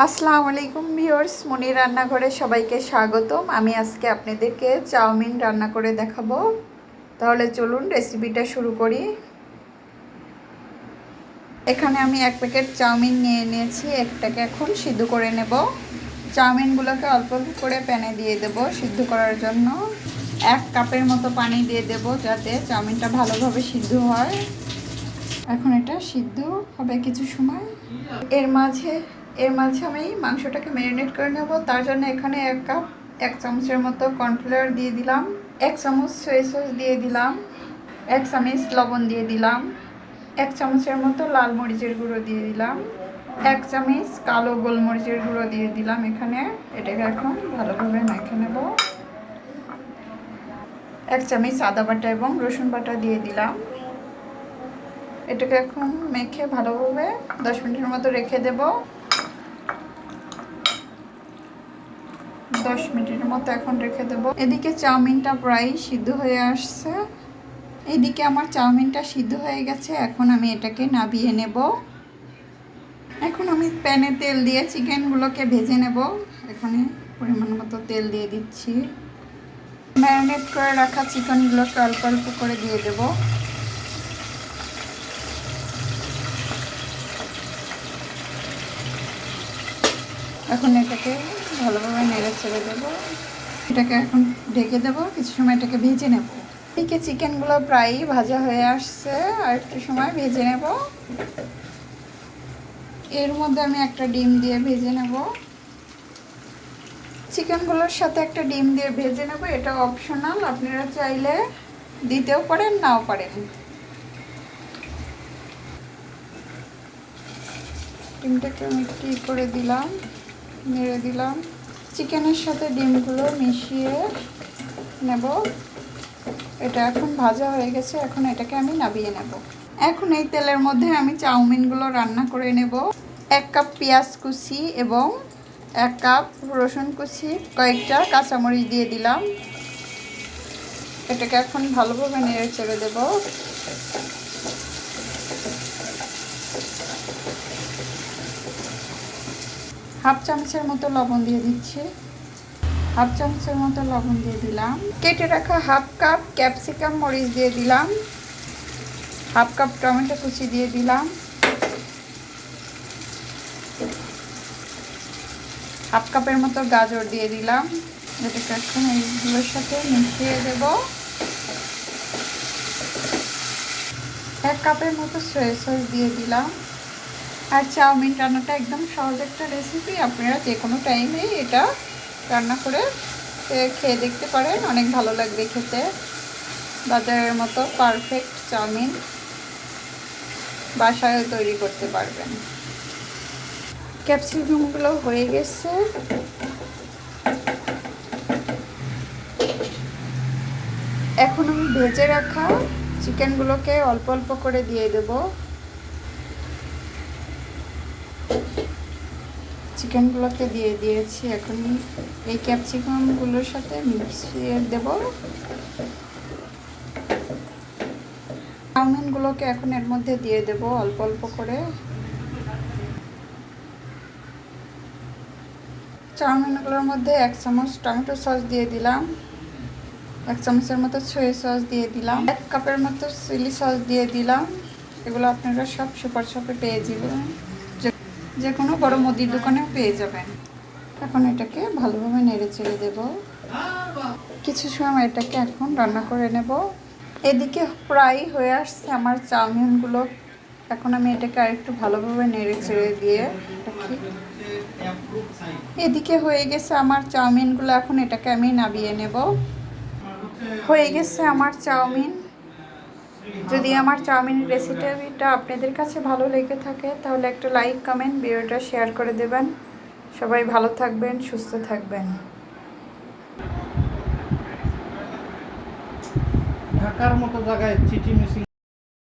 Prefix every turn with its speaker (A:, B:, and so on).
A: আসসালামু আলাইকুম ভিউয়ার্স, মনি রান্নাঘরে সবাইকে স্বাগতম। আমি আজকে আপনাদেরকে চাউমিন রান্না করে দেখাবো। তাহলে চলুন রেসিপিটা শুরু করি। এখানে আমি এক প্যাকেট চাউমিন নিয়ে নিয়েছি, একটাকে এখন সিদ্ধ করে নেব। চাউমিনগুলোকে অল্প অল্প করে প্যানে দিয়ে দেব সিদ্ধ করার জন্য। এক কাপের মতো পানি দিয়ে দেব যাতে চাউমিনটা ভালোভাবে সিদ্ধ হয়। এখন এটা সিদ্ধ হবে কিছু সময়। এর মাঝে এর মাঝে আমি মাংসটাকে ম্যারিনেট করে নেব। তার জন্য এখানে এক কাপ এক চামচের মতো কর্নফ্লাওয়ার দিয়ে দিলাম। এক চামচ সয়া সস দিয়ে দিলাম। এক চামচ লবণ দিয়ে দিলাম। এক চামচের মতো লাল মরিচের গুঁড়ো দিয়ে দিলাম। এক চামচ কালো গোলমরিচের গুঁড়ো দিয়ে দিলাম এখানে। এটাকে এখন ভালোভাবে মেখে নেব। এক চামচ আদা বাটা এবং রসুন বাটা দিয়ে দিলাম। এটাকে এখন মেখে ভালোভাবে দশ মিনিটের মতো রেখে দেব। দশ মিনিটের মতো এখন রেখে দেব। এদিকে চাউমিনটা প্রায় সিদ্ধ হয়ে আসছে। এদিকে আমার চাউমিনটা সিদ্ধ হয়ে গেছে। এখন আমি এটাকে নাবিয়ে নেব। এখন আমি প্যানে তেল দিয়ে চিকেনগুলোকে ভেজে নেব। এখানে পরিমাণ মতো তেল দিয়ে দিচ্ছি। ম্যারিনেট করে রাখা চিকেনগুলোকে অল্প অল্প করে দিয়ে দেবো। এখন এটাকে ভালোভাবে নেড়ে ছেড়ে দেবো। এটাকে এখন ঢেকে দেবো, কিছু সময় এটাকে ভেজে নেব। এদিকে চিকেনগুলো প্রায়ই ভাজা হয়ে আসছে, আর একটু সময় ভেজে নেব। এর মধ্যে আমি একটা ডিম দিয়ে ভেজে নেব। চিকেনগুলোর সাথে একটা ডিম দিয়ে ভেজে নেব, এটা অপশনাল আপনারা চাইলে দিতেও পারেন, নাও পারেন। ডিমটাকে আমি একটু করে দিলাম। নেড়ে দিলাম। চিকেনের সাথে ডিমগুলো মিশিয়ে নেব। এটা এখন ভাজা হয়ে গেছে, এখন এটাকে আমি নাবিয়ে নেব। এখন এই তেলের মধ্যে আমি চাউমিনগুলো রান্না করে নেব। এক কাপ পেঁয়াজ কুচি এবং এক কাপ রসুন কুচি, কয়েকটা কাঁচামরিচ দিয়ে দিলাম। এটাকে এখন ভালোভাবে নেড়ে চেড়ে দেবো। হাফ চামচের মতো লবণ দিয়ে দিচ্ছি। হাফ চামচের মতো লবণ দিয়ে দিলাম। কেটে রাখা হাফ কাপ ক্যাপসিকাম মরিচ দিয়ে দিলাম। হাফ কাপ টমেটো কুচি দিয়ে দিলাম। হাফ কাপের মতো গাজর দিয়ে দিলাম। যেটাকে এখন এইগুলোর সাথে মিশিয়ে দেব। এক কাপের মতো সয়া সস দিয়ে দিলাম। আর চাউমিন রান্নাটা একদম সহজ একটা রেসিপি আপনারা যে কোনো টাইমেই এটা রান্না করে খেয়ে দেখতে পারেন। অনেক ভালো লাগবে খেতে। বাজারের মতো পারফেক্ট চাউমিন বাসায়ও তৈরি করতে পারবেন। ক্যাপসিকামগুলো হয়ে গেছে। এখন আমি ভেজে রাখা চিকেনগুলোকে অল্প অল্প করে দিয়ে দেবো। চিকেনগুলোকে দিয়ে দিয়েছি এখন এই ক্যাপসিকামগুলোর সাথে মিশিয়ে দেব। চাউমিনগুলোকে এখন এর মধ্যে দিয়ে দেব অল্প অল্প করে। চাউমিনগুলোর মধ্যে এক চামচ টমেটো সস দিয়ে দিলাম। এক চামচের মতো সয়া সস দিয়ে দিলাম। এক কাপের মতো চিলি সস দিয়ে দিলাম। এগুলো আপনারা সব সুপার শপে পেয়ে যাবেন। যে কোনো বড় মুদির দোকানেও পেয়ে যাবেন। এখন এটাকে ভালোভাবে নেড়ে চেড়ে দেব। কিছু সময় এটাকে এখন রান্না করে নেব। এদিকে প্রায় হয়ে আসছে আমার চাউমিনগুলো। এখন আমি এটাকে আরেকটু ভালোভাবে নেড়ে চেড়ে দিয়ে রাখি। এদিকে হয়ে গেছে আমার চাউমিনগুলো। এখন এটাকে আমি নাবিয়ে নেব। হয়ে গেছে আমার চাউমিন। যদি আমার চাউমিনের রেসিপিটা আপনাদের কাছে ভালো লেগে থাকে, তাহলে একটা লাইক কমেন্ট ভিডিওটা শেয়ার করে দেবেন। সবাই ভালো থাকবেন, সুস্থ থাকবেন।
B: ঢাকার মতো জায়গায় চিঠি মিছিল